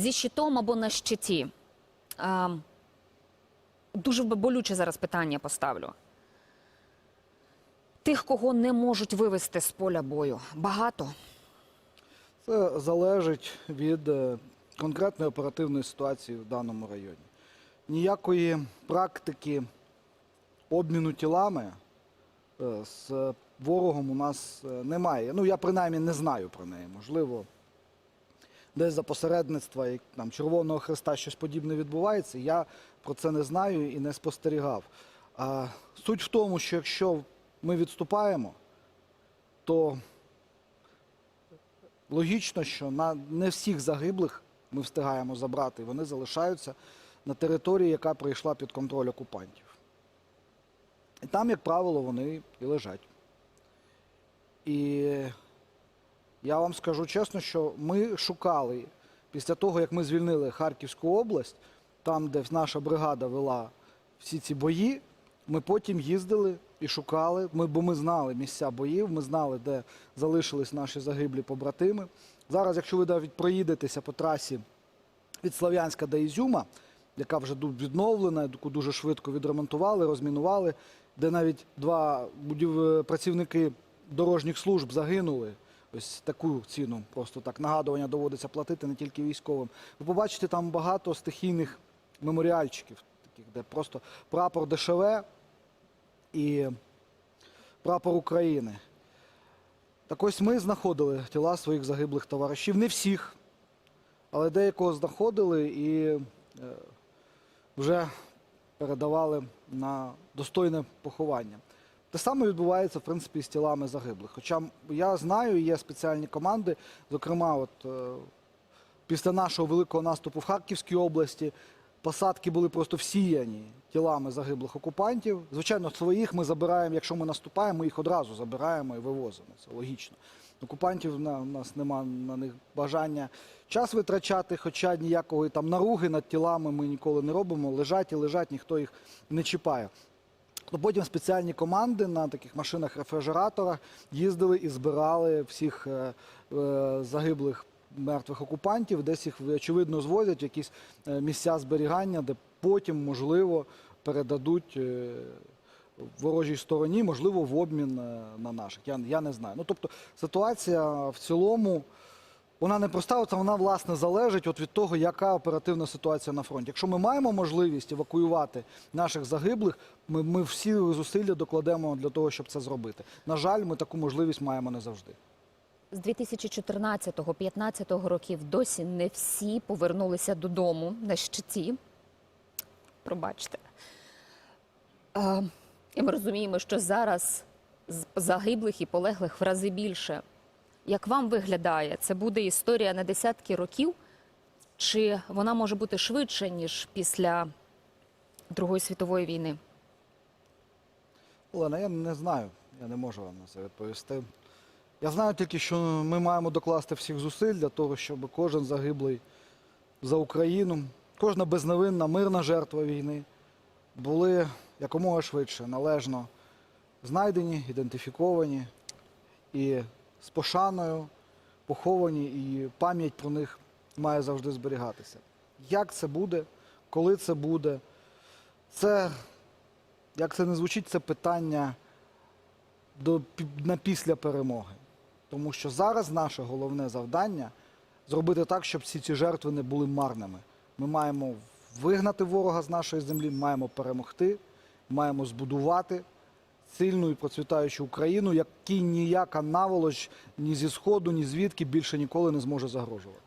зі щитом або на щиті. А, дуже болюче зараз питання поставлю. Тих, кого не можуть вивести з поля бою, багато. Це залежить від е, конкретної оперативної ситуації в даному районі. Ніякої практики обміну тілами е, з ворогом у нас е, немає. Ну, я принаймні не знаю про неї. Можливо, десь за посередництва там, Червоного Христа щось подібне відбувається. Я про це не знаю і не спостерігав. А суть в тому, що якщо ми відступаємо, то логічно, що на не всіх загиблих ми встигаємо забрати, вони залишаються на території, яка прийшла під контроль окупантів. І там, як правило, вони і лежать. І я вам скажу чесно, що ми шукали після того, як ми звільнили Харківську область, там, де наша бригада вела всі ці бої, ми потім їздили і шукали, ми, бо ми знали місця боїв, ми знали, де залишились наші загиблі побратими. Зараз, якщо ви навіть проїдетеся по трасі від Слов'янська до Ізюма, яка вже відновлена, яку дуже швидко відремонтували, розмінували, де навіть два будів... працівники дорожніх служб загинули. Ось таку ціну, просто так нагадування доводиться платити не тільки військовим. Ви побачите там багато стихійних меморіальчиків, таких, де просто прапор ДШВ і прапор України. Так ось ми знаходили тіла своїх загиблих товаришів. Не всіх, але деякого знаходили і е, вже передавали на достойне поховання. Те саме відбувається, в принципі, з тілами загиблих. Хоча я знаю, є спеціальні команди, зокрема, от е, після нашого великого наступу в Харківській області посадки були просто всіяні тілами загиблих окупантів. Звичайно, своїх ми забираємо, якщо ми наступаємо, ми їх одразу забираємо і вивозимо. Це логічно. Окупантів на, у нас нема на них бажання час витрачати, хоча ніякої там наруги над тілами ми ніколи не робимо. Лежать і лежать, ніхто їх не чіпає. То потім спеціальні команди на таких машинах-рефрижераторах їздили і збирали всіх е, е, загиблих мертвих окупантів, десь їх очевидно звозять в якісь е, місця зберігання, де потім, можливо, передадуть ворожій стороні, можливо, в обмін на наших. Я, я не знаю. Ну, тобто ситуація в цілому. Вона не проста, от вона власне залежить от від того, яка оперативна ситуація на фронті. Якщо ми маємо можливість евакуювати наших загиблих, ми, ми всі зусилля докладемо для того, щоб це зробити. На жаль, ми таку можливість маємо не завжди. З 2014-2015 років досі не всі повернулися додому на щиті. Пробачте. І ми розуміємо, що зараз загиблих і полеглих в рази більше. Як вам виглядає, це буде історія на десятки років, чи вона може бути швидше, ніж після Другої світової війни? Олена, я не знаю, я не можу вам на це відповісти. Я знаю тільки, що ми маємо докласти всіх зусиль для того, щоб кожен загиблий за Україну, кожна безневинна мирна жертва війни були якомога швидше, належно знайдені, ідентифіковані і з пошаною поховані, і пам'ять про них має завжди зберігатися. Як це буде, коли це буде, це як це не звучить, це питання до, на після перемоги. Тому що зараз наше головне завдання зробити так, щоб всі ці жертви не були марними. Ми маємо вигнати ворога з нашої землі, маємо перемогти, маємо збудувати сильну і процвітаючу Україну, якій ніяка наволоч ні зі сходу, ні звідки більше ніколи не зможе загрожувати.